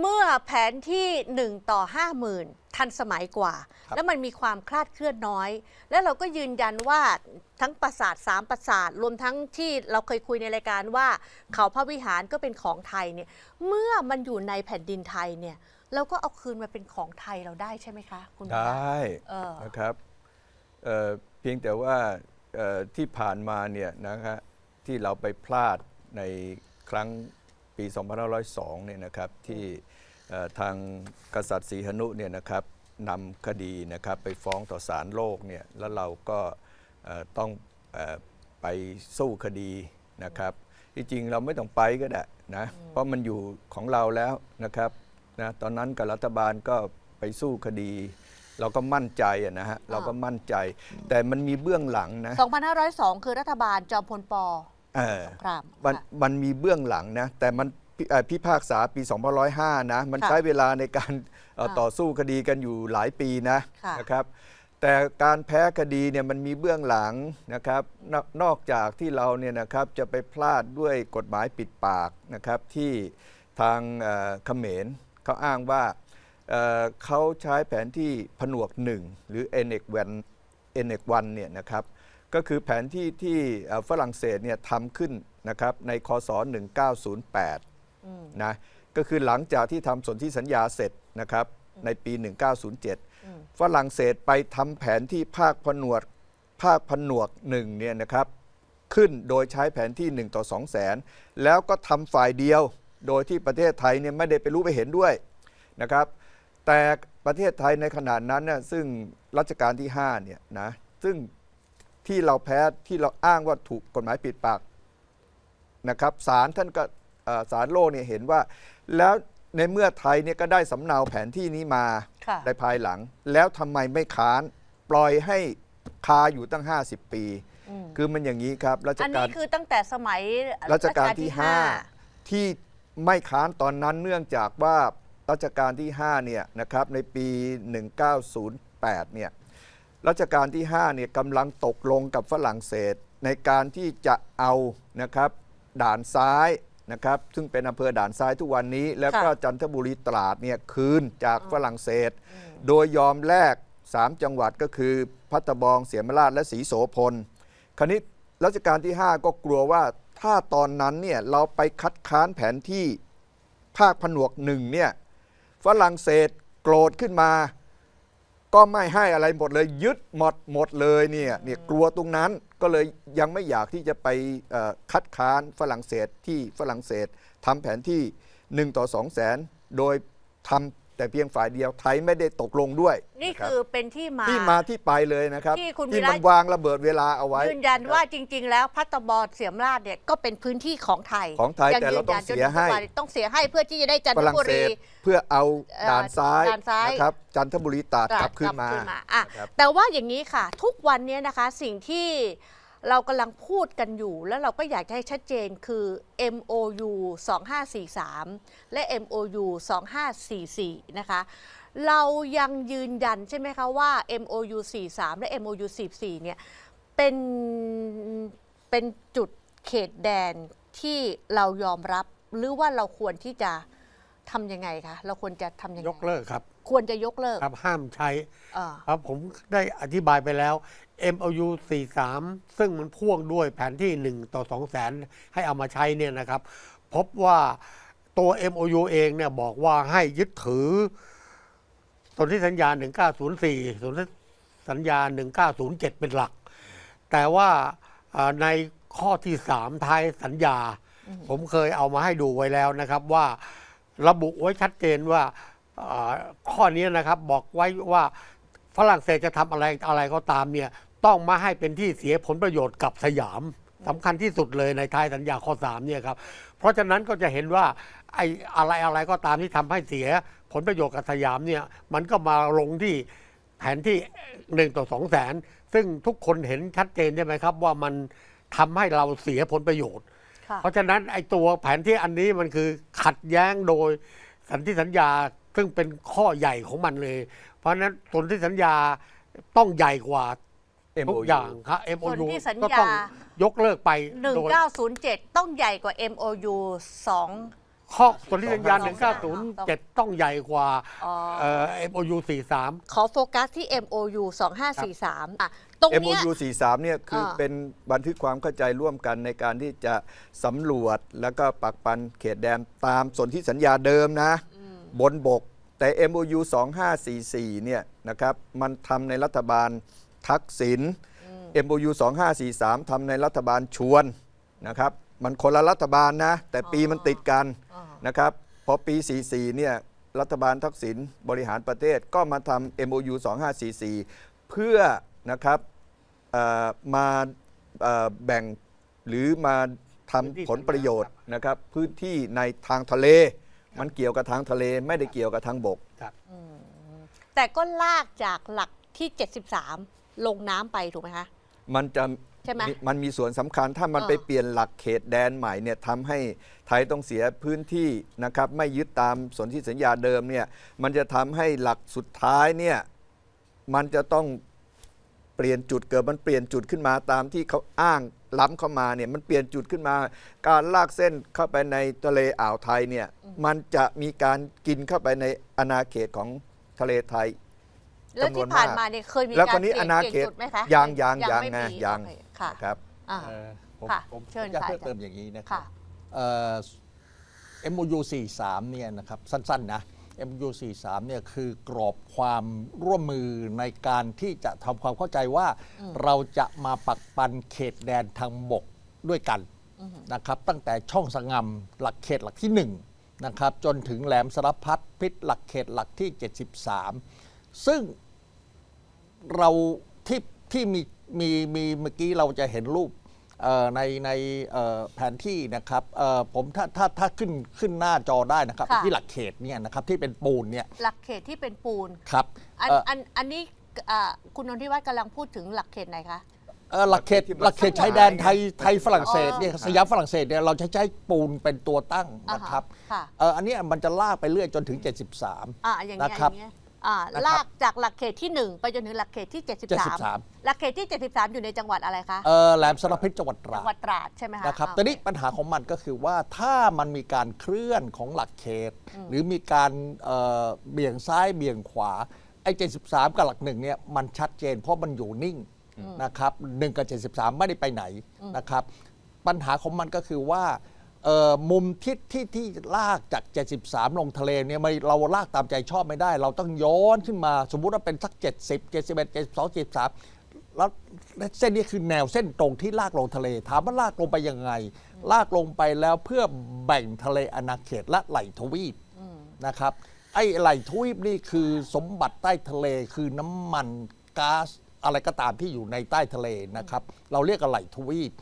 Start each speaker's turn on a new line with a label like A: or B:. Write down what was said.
A: เมื่อแผนที่ 1 ต่อ 50,000 ทันสมัยกว่า
B: ครับ
A: แล้วมันมีความคลาดเคลื่อนน้อย แล้วเราก็ยืนยันว่าทั้งปราสาทสามปราสาท รวมทั้งที่เราเคยคุยในรายการว่าเขาพระวิหารก็เป็นของไทยเนี่ยเมื่อมันอยู่ในแผ่นดินไทยเนี่ยเราก็เอาคืนมาเป็นของไทยเราได้ใช่ไหมคะคุณ
B: ได
A: วีระ้เออ
B: นะครับเอ่อเพียงแต่ว่าเอ่อที่ผ่านมาเนี่ยนะฮะที่เราไปพลาดในครั้ง ปี 2502 เนี่ยนะครับที่เอ่อทางกษัตริย์ศรีหนุเนี่ยนะครับนำคดีนะครับไปฟ้องต่อศาลโลกเนี่ยแล้วเราก็เอ่อต้องเออไปสู้คดีนะครับที่จริงเราไม่ต้องไปก็ได้นะเพราะมันอยู่ของเราแล้วนะครับนะตอนนั้นกับรัฐบาลก็ไปสู้คดี เราก็มั่นใจอะนะฮะเราก็มั่นใจ แต่มันมีเบื้องหลังนะ
A: 2502 คือรัฐบาลจอมพลป
B: เออ
A: สงคราม
B: มัน
A: ค่ะ
B: มันมีเบื้องหลังนะ แต่มันพิเอ่อพิพากษาปี 2505 นะ มัน
A: ค่ะ
B: ใช้เวลาในการเอ่อ
A: ค่ะ
B: ต่อสู้คดีกันอยู่หลายปีนะ
A: ค่ะ
B: นะครับ แต่การแพ้คดีเนี่ยมันมีเบื้องหลังนะครับนอกนอกจากที่เราเนี่ยนะครับจะไปพลาดด้วยกฎหมายปิดปากนะครับที่ทางเอ่อเขมรเขาอ้างว่าเอ่อเขาใช้แผนที่ผนวกหนึ่งหรือ n อ1 n อ1เนี่ยนะครับ ก็คือแผนที่ที่เอ่อฝรั่งเศสเนี่ยทำขึ้นนะครับในคศ 1908
A: อืม
B: นะก็คือหลังจากที่ทำสนธิสัญญาเสร็จนะครับในปี
A: อืม
B: 1907 ฝรั่งเศสไปทำแผนที่ภาคผนวกภาคผนวกหนึ่งเนี่ยนะครับขึ้นโดยใช้แผนที่ 1 ต่อ2แสน แล้วก็ทำฝ่ายเดียว โดยที่ประเทศไทยเนี่ยไม่ได้ไปรู้ไปเห็นด้วยนะครับแต่ประเทศไทยในขณะนั้นน่ะซึ่งรัชกาลที่5เนี่ยนะซึ่ง ที่เราแพ้ที่เราอ้างว่าถูกกฎหมายปิดปากนะครับศาลท่านก็เอ่อศาลโลกเนี่ยเห็นว่า แล้วในเมื่อไทยเนี่ยก็ได้สำเนาแผนที่นี้มา
A: ค่ะ
B: ในภายหลัง แล้วทำไมไม่ค้านปล่อยให้คาอยู่ตั้ง 50 ปี
A: อืม
B: คือมันอย่างนี้ครับรัช
A: อัน
B: กา
A: นี้
B: ล
A: คือตั้งแต่สมัย
B: รัชกาลที่
A: ห้า
B: 5ที่ไม่ค้านตอนนั้นเนื่องจากว่ารัชกาลที่5เนี่ยนะครับในปี 1908เนี่ย รัชกาลที่5เนี่ยกำลังตกลงกับฝรั่งเศส ในการที่จะเอานะครับด่านซ้ายนะครับซึ่งเป็นอำเภอด่านซ้ายทุกวันนี้ แล้วก็
A: ค่ะ
B: จันทบุรีตราดเนี่ยคืนจากฝรั่งเศส โดยยอมแลก3 จังหวัดก็คือพัทบองเสียมราชและศรีโสพลคราวนี้รัชกาลที่ 5 ก็กลัวว่าถ้าตอนนั้นเนี่ยเราไปคัดค้านแผนที่ภาคผนวกหนึ่งเนี่ยฝรั่งเศสโกรธขึ้นมา ก็ไม่ให้อะไรหมดเลยยึดหมดหมดเลยเนี่ยเนี่ยกลัวตรงนั้นก็เลยยังไม่อยากที่จะไปคัดค้านฝรั่งเศสที่ฝรั่งเศสทำแผนที่ 1 ต่อ 2 แสน โดยทำ แต่เพียงฝ่ายเดียวไทยไม่ได้ตกลงด้วย
A: นี่ะ
B: รับ
A: คือเป็นที่มา
B: ที่มาที่ไปเลยนะครับ
A: ที่คุณ
B: ที่
A: วีระ
B: มันวางระเบิดเวลาเอาไว้
A: ยืนยันว่าจริง ๆ แล้วพัตตบอลเสียมราชเนี่ยก็เป็นพื้นที่ของไทย
B: ของไทยแต่เราต้องเสียให้
A: งนนจนถึงทุกวันต้องเสียให้เพื่อที่จะได้จัน
B: ฝ
A: ท
B: รั่ง
A: บุ
B: เศ
A: รี
B: สเพื่อเอา
A: เอ่อ
B: ด่านซ้าย
A: ด่านซ้าย
B: นะครับจันทบุรีตราด
A: ตราด
B: กลับขึ้นมา
A: อะ
B: นะครับ
A: แต่ว่าอย่างนี้ค่ะ ทุกวันนี้นะคะสิ่งที่ เรากำลังพูดกันอยู่ แล้วเราก็อยากจะให้ชัดเจนคือ MOU 2543 และ MOU 2544 นะคะ เรายังยืนยันใช่ไหมคะว่า MOU 43 และ MOU 44 เนี่ย เป็น เป็นจุดเขตแดนที่เรายอมรับ หรือว่าเราควรที่จะทำยังไงคะ เราควรจะทำยังไง
C: ยกเลิกครับ
A: ควรจะยกเลิก
C: ครับห้ามใช้
A: เอ่อ
C: ครับผมได้อธิบายไปแล้ว MOU 43 ซึ่งมันพ่วงด้วยแผนที่ 1 ต่อ 2 แสนให้เอามาใช้เนี่ยนะครับ พบว่าตัว MOU เองเนี่ยบอกว่าให้ยึดถือสนธิสัญญา 1904สนธิสัญญา 1907 เป็นหลัก แต่ว่าอ่าในข้อที่ 3 ท้ายสัญญา ผมเคยเอามาให้ดูไว้แล้วนะครับว่า ระบุไว้ชัดเจนว่าอ่า ข้อนี้นะครับบอกไว้ว่าฝรั่งเศสจะทำอะไรอะไรก็ตามเนี่ยต้องมาให้เป็นที่เสียผลประโยชน์กับสยามสำคัญที่สุดเลยในท้ายสัญญาข้อ3เนี่ยครับเพราะฉะนั้นก็จะเห็นว่าไอ้อะไรอะไรก็ตามที่ทำให้เสียผลประโยชน์กับสยามเนี่ยมันก็มาลงที่แผนที่หนึ่งต่อสองแสนซึ่งทุกคนเห็นชัดเจนใช่ไหมครับ ว่ามันทำให้เราเสียผลประโยชน์
A: ค่ะ
C: เพราะฉะนั้นไอ้ตัวแผนที่อันนี้มันคือขัดแย้งโดยสันติสัญญา ซึ่งเป็นข้อใหญ่ของมันเลย เพราะฉะนั้นสนธิสัญญาต้องใหญ่กว่าทุก
B: MOU
C: อย่างครับ
A: ส
C: MOU
A: นธิสัญญา
C: ก็ต้องยกเลิกไปโดย
A: 1907 ต้องใหญ่กว่า MOU
C: ข้อสนธิสัญญา 1907 ต้องใหญ่กว่า
A: อ๋อ
C: เอ่อ MOU 43
A: ขอโฟกัสที่ MOU 2543อะตรงเนี้ย
B: MOU 43เนี่ยคือ
A: เออ
B: เป็นบันทึกความเข้าใจร่วมกันในการที่จะสำรวจแล้วก็ปักปันเขตแดนตามสนธิสัญญาเดิมนะ บนบก แต่ MOU 2544เนี่ยนะครับมันทำในรัฐบาลทักษิณ MOU 2543ทำในรัฐบาลชวนนะครับมันคนละรัฐบาลนะ แต่ปีมันติดกัน
A: อ๋อ
B: นะครับพอปี 44เนี่ยรัฐบาลทักษิณบริหารประเทศก็มาทำ MOU 2544 เพื่อนะครับเอ่อมาเอ่อแบ่งหรือมาทำผลประโยชน์นะครับพื้นที่ในทางทะเล มันเกี่ยวกับทางทะเลไม่ได้เกี่ยวกับทางบก
A: แต่ก็ลากจากหลักที่ 73 ลงน้ำไปถูกไหมคะ
B: มันจะ
A: ใช่ไหม
B: มันมีส่วนสำคัญถ้ามัน
A: เออ
B: ไปเปลี่ยนหลักเขตแดนใหม่เนี่ยทำให้ไทยต้องเสียพื้นที่นะครับไม่ยึดตามสนธิสัญญาเดิมเนี่ยมันจะทำให้หลักสุดท้ายเนี่ยมันจะต้องเปลี่ยนจุดเกิดมันเปลี่ยนจุดขึ้นมาตามที่เขาอ้าง ล้ำเข้ามาเนี่ยมันเปลี่ยนจุดขึ้นมา การลากเส้นเข้าไปในทะเลอ่าวไทยเนี่ยมันจะมีการกินเข้าไปในอาณาเขตของทะเลไทย
A: แล้วที่
B: จำนวน
A: ผ่าน
B: มาก
A: มาเนี่ยเคยมี
B: แล้ว
A: การ
B: คนนี้
A: เปลี่ย
B: อนาเขต
A: จุดไหมคะ
B: ยังยังยัง
A: ไม่
B: ไง
A: มี
B: ยัง
A: โอเคค่ะ
B: ครับ
A: อ่า
D: เอ่อผม
A: ค่ะ
D: ผม
A: เชิญ
D: จะ
A: ค่ะ
D: เพิ่มเติมอย่างนี้นะครั
A: ค่ะ
D: บเอ่อ MOU 43เนี่ยนะครับสั้น ๆ นะ MOU 43 เนี่ยคือกรอบความร่วมมือในการที่จะทำความเข้าใจว่า เราจะมาปักปันเขตแดนทางบกด้วยกันนะครับตั้งแต่ช่องสงามหลักเขตหลักที่ 1 นะครับ จนถึงแหลมสารพัดพิษหลักเขตหลักที่ 73 ซึ่งเราที่ที่มีมีมีเมื่อกี้เราจะเห็นรูปเอ่อ ในในเอ่อแผนที่นะครับเอ่อผมถ้าถ้าถ้าขึ้นขึ้นหน้าจอได้นะครับ
A: ค่ะ
D: ที่หลักเขตเนี่ยนะครับที่เป็นปูนเนี่ย
A: หลักเขตที่เป็นปูน
D: ครับ
A: อัน
D: เอ่อ
A: อันอันนี้อ่าคุณนนทิวัฒน์กำลังพูดถึงหลักเขตไหนคะ
D: เอ่อหลักเขต
B: ที่มัน
D: หลักเขตชายแดนไทยไทยฝรั่งเศสเนี่ย
A: อ๋อ
D: สยามฝรั่งเศสเนี่ยเราจะใช้ปูนเป็นตัวตั้ง
A: อ่า
D: นะ
A: ฮะ
D: ครับ
A: ค่ะ
D: เอ่ออันเนี้ยมันจะลากไปเรื่อยจนถึง 73
A: อ่าอย่างเงี้ย
D: นะ
A: อ
D: ครับ
A: ย่างเงี้ย อ่า
D: นะครับ
A: ลากจากหลักเขตที่ 1 ไปจนถึงหลักเขตที่ 73
D: 73
A: หลักเขตที่ 73 อยู่ในจังหวัดอะไรคะ
D: เอ่อแหลมสารพิษจังหวัดตรา
A: จั
D: ด
A: งหวัดตราดใช่ไหมคะ
D: นะครับ
A: อ่า
D: แต่นี้ปัญหาของมันก็คือว่าถ้ามันมีการเคลื่อนของหลักเขตหรือมีการเอ่อเบี่ยงซ้ายเบี่ยงขวาไอ้73 กับหลักหนึ่งเนี่ยมันชัดเจนเพราะมันอยู่นิ่งนะครับหนึ่งกับ 73 ไม่ได้ไปไหนนะครับ ปัญหาของมันก็คือว่าเอ่อ มุมทิศที่ที่ลากจาก 73 ลงทะเลเนี่ยไม่เราลากตามใจชอบไม่ได้ เราต้องย้อนขึ้นมาสมมุติว่าเป็นสัก 70 71 72 73 แล้วเส้นนี้คือแนวเส้นตรงที่ลากลงทะเล ถามว่าลากลงไปยังไง ลากลงไปแล้วเพื่อแบ่งทะเลอาณาเขตและไหลทวีปนะครับไอ้ไหลทวีปนี่คือสมบัติใต้ทะเลคือน้ำมันก๊าซอะไรก็ตามที่อยู่ในใต้ทะเลนะครับ เราเรียกกันไหลทวีป